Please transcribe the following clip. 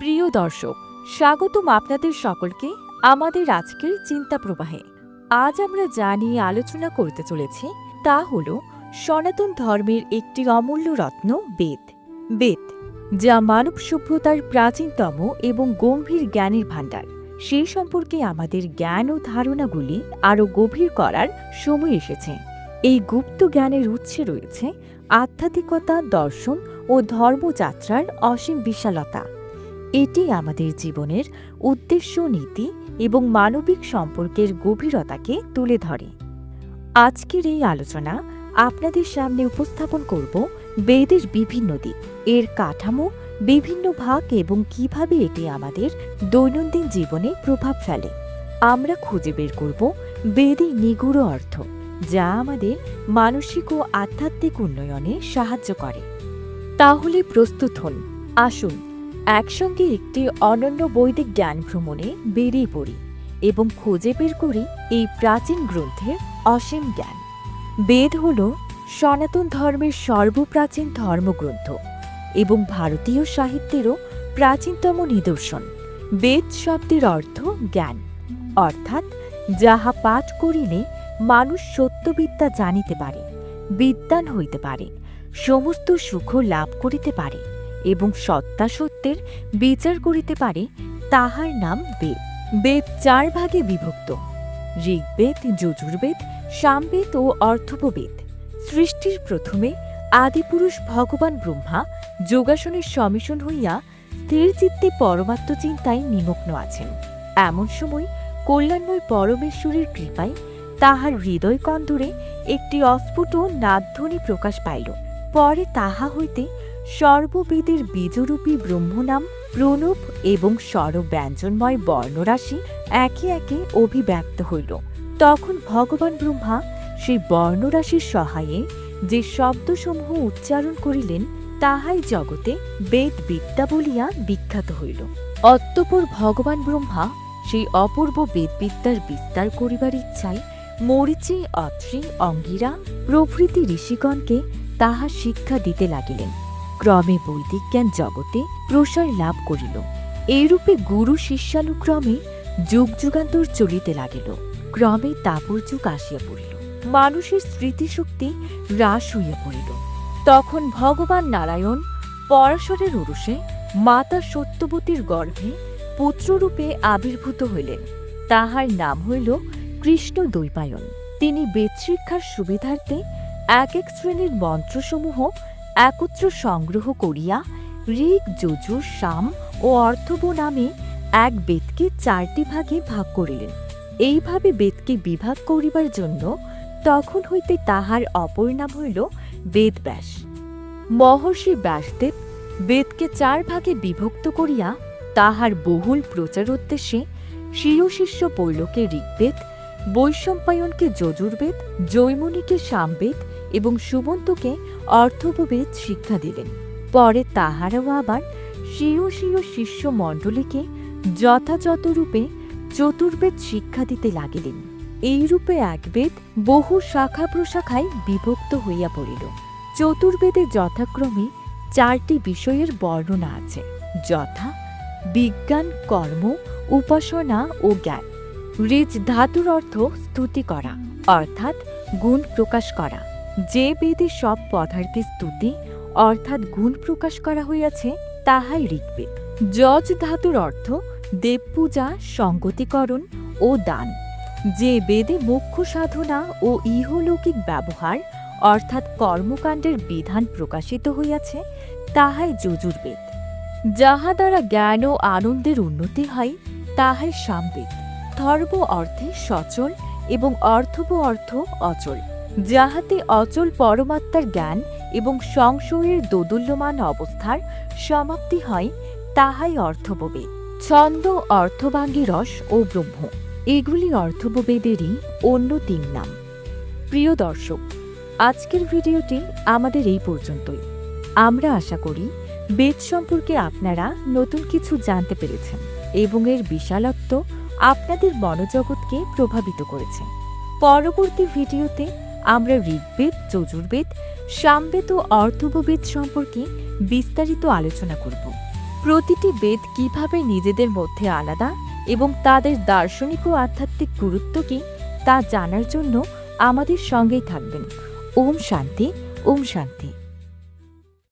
প্রিয় দর্শক, স্বাগতম আপনাদের সকলকে আমাদের আজকের চিন্তা প্রবাহে। আজ আমরা যা নিয়ে আলোচনা করতে চলেছি তা হল সনাতন ধর্মের একটি অমূল্য রত্ন বেদ। বেদ, যা মানব সভ্যতার প্রাচীনতম এবং গম্ভীর জ্ঞানের ভাণ্ডার। সেই সম্পর্কে আমাদের জ্ঞান ও ধারণাগুলি আরও গভীর করার সময় এসেছে। এই গুপ্ত জ্ঞানের উৎসে রয়েছে আধ্যাত্মিকতা, দর্শন ও ধর্মযাত্রার অসীম বিশালতা। এটি আমাদের জীবনের উদ্দেশ্য, নীতি এবং মানবিক সম্পর্কের গভীরতাকে তুলে ধরে। আজকের এই আলোচনা আপনাদের সামনে উপস্থাপন করব বেদের বিভিন্ন দিক, এর কাঠামো, বিভিন্ন ভাগ এবং কীভাবে এটি আমাদের দৈনন্দিন জীবনে প্রভাব ফেলে। আমরা খুঁজে বের করব বেদের নিগুড় অর্থ, যা আমাদের মানসিক ও আধ্যাত্মিক উন্নয়নে সাহায্য করে। তাহলে প্রস্তুত হন, আসুন একসঙ্গে একটি অনন্য বৈদিক জ্ঞান ভ্রমণে বেরিয়ে পড়ি এবং খুঁজে বের করি এই প্রাচীন গ্রন্থের অসীম জ্ঞান। বেদ হল সনাতন ধর্মের সর্বপ্রাচীন ধর্মগ্রন্থ এবং ভারতীয় সাহিত্যেরও প্রাচীনতম নিদর্শন। বেদ শব্দের অর্থ জ্ঞান, অর্থাৎ যাহা পাঠ করিলে মানুষ সত্যবিদ্যা জানিতে পারে, বিদ্যান হইতে পারে, সমস্ত সুখ লাভ করিতে পারে। এবং সত্তা সত্যের বিচার করিতে পারে, তাহার নাম বেদ। বেদ চার ভাগে বিভক্ত। ঋগ্বেদ, যজুর্বেদ, সামবেদ ও অর্থববেদ সৃষ্টির প্রথমে আদিপুরুষ ভগবান ব্রহ্মা যোগাসনের সমিশন হইয়া স্থির চিত্তে পরমাত্ম চিন্তায় নিমগ্ন আছেন। এমন সময় কল্যাণময় পরমেশ্বরের কৃপায় তাহার হৃদয় কন্দরে একটি অস্ফুট নাদধ্বনি প্রকাশ পাইল। পরে তাহা হইতে সর্ববেদের বীজরূপী ব্রহ্মনাম, প্রণব এবং স্বরব্যঞ্জনময় বর্ণরাশি একে একে অভিব্যক্ত হইল। তখন ভগবান ব্রহ্মা সেই বর্ণরাশির সহায়ে যে শব্দসমূহ উচ্চারণ করিলেন, তাহাই জগতে বেদ বিদ্যা বলিয়া বিখ্যাত হইল। অত্যপর ভগবান ব্রহ্মা সেই অপূর্ব বেদবিদ্যার বিস্তার করিবার ইচ্ছায় মরিচি, অত্রি, অঙ্গিরা প্রভৃতি ঋষিগণকে তাহা শিক্ষা দিতে লাগিলেন। ক্রমে বৈদিক জ্ঞান জগতে প্রসার লাভ করিল। এইরূপে গুরু শিষ্যানুক্রমে যুগ যুগান্তর চলিতে লাগিল। ক্রমে তাপর যুগ আসিয়া পড়িল। মানুষের স্মৃতিশক্তি হ্রাস হইয়া পড়িল। তখন ভগবান নারায়ণ পরাশরের উরুষে মাতা সত্যবতীর গর্ভে পুত্ররূপে আবির্ভূত হইলেন। তাহার নাম হইল কৃষ্ণ দৈপায়ন তিনি বেদশিক্ষার সুবিধার্থে এক এক শ্রেণির মন্ত্রসমূহ একত্র সংগ্রহ করিয়া ঋগ, যজুর, সাম ও অর্থব নামে এক বেদকে চারটি ভাগে ভাগ করিলেন। এইভাবে বেদকে বিভাগ করিবার জন্য তখন হইতে তাহার অপর নাম হইল বেদব্যাস। মহর্ষি ব্যাসদেব বেদকে চার ভাগে বিভক্ত করিয়া তাহার বহুল প্রচার উদ্দেশ্যে স্বীয় শিষ্য পৈলকে ঋগ্বেদ, বৈশম্পায়নকে যজুর্বেদ জৈমনিকে সামবেদ এবং সুমন্তকে অর্থববেদ শিক্ষা দিলেন। পরে তাহারাও আবার স্বীয় স্বীয় শিষ্য মণ্ডলীকে যথাযথরূপে চতুর্বেদ শিক্ষা দিতে লাগিলেন। এইরূপে এক বেদ বহু শাখা প্রশাখায় বিভক্ত হইয়া পড়িল। চতুর্বেদে যথাক্রমে চারটি বিষয়ের বর্ণনা আছে। যথা, বিজ্ঞান, কর্ম, উপাসনা ও জ্ঞান। ঋজ ধাতুর অর্থ স্তুতি করা, অর্থাৎ গুণ প্রকাশ করা। যে বেদে সব পদার্থে স্তুতি অর্থাৎ গুণ প্রকাশ করা হইয়াছে, তাহাই ঋগ্বেদ। যজ ধাতুর অর্থ দেবপূজা, সঙ্গতিকরণ ও দান। যে বেদে মুখ্য সাধনা ও ইহলৌকিক ব্যবহার অর্থাৎ কর্মকাণ্ডের বিধান প্রকাশিত হইয়াছে, তাহাই যজুর্বেদ। যাহা দ্বারা জ্ঞান ও আনন্দের উন্নতি হয়, তাহাই সামবেদ। ধর্ম অর্থে সচল এবং অর্থব অর্থ অচল। যাহাতে অচল পরমাত্মার জ্ঞান এবং সংশয়ের দোদুল্যমান অবস্থার সমাপ্তি হয়, তাহাই অর্থববেদ ছন্দ অর্থবাঙ্গী রস ও ব্রহ্ম, এগুলি অর্থববেদেরই অন্য তিন নাম। প্রিয় দর্শক, আজকের ভিডিওটি আমাদের এই পর্যন্তই। আমরা আশা করি, বেদ সম্পর্কে আপনারা নতুন কিছু জানতে পেরেছেন এবং এর বিশালত্ব আপনাদের মনোজগৎকে প্রভাবিত করেছে। পরবর্তী ভিডিওতে আমরা ঋগ্বেদ, যজুর্বেদ, সামবেদ ও অর্থববেদ সম্পর্কে বিস্তারিত আলোচনা করব। প্রতিটি বেদ কীভাবে নিজেদের মধ্যে আলাদা এবং তাদের দার্শনিক ও আধ্যাত্মিক গুরুত্ব কি তা জানার জন্য আমাদের সঙ্গেই থাকবেন। ওম শান্তি ওম শান্তি।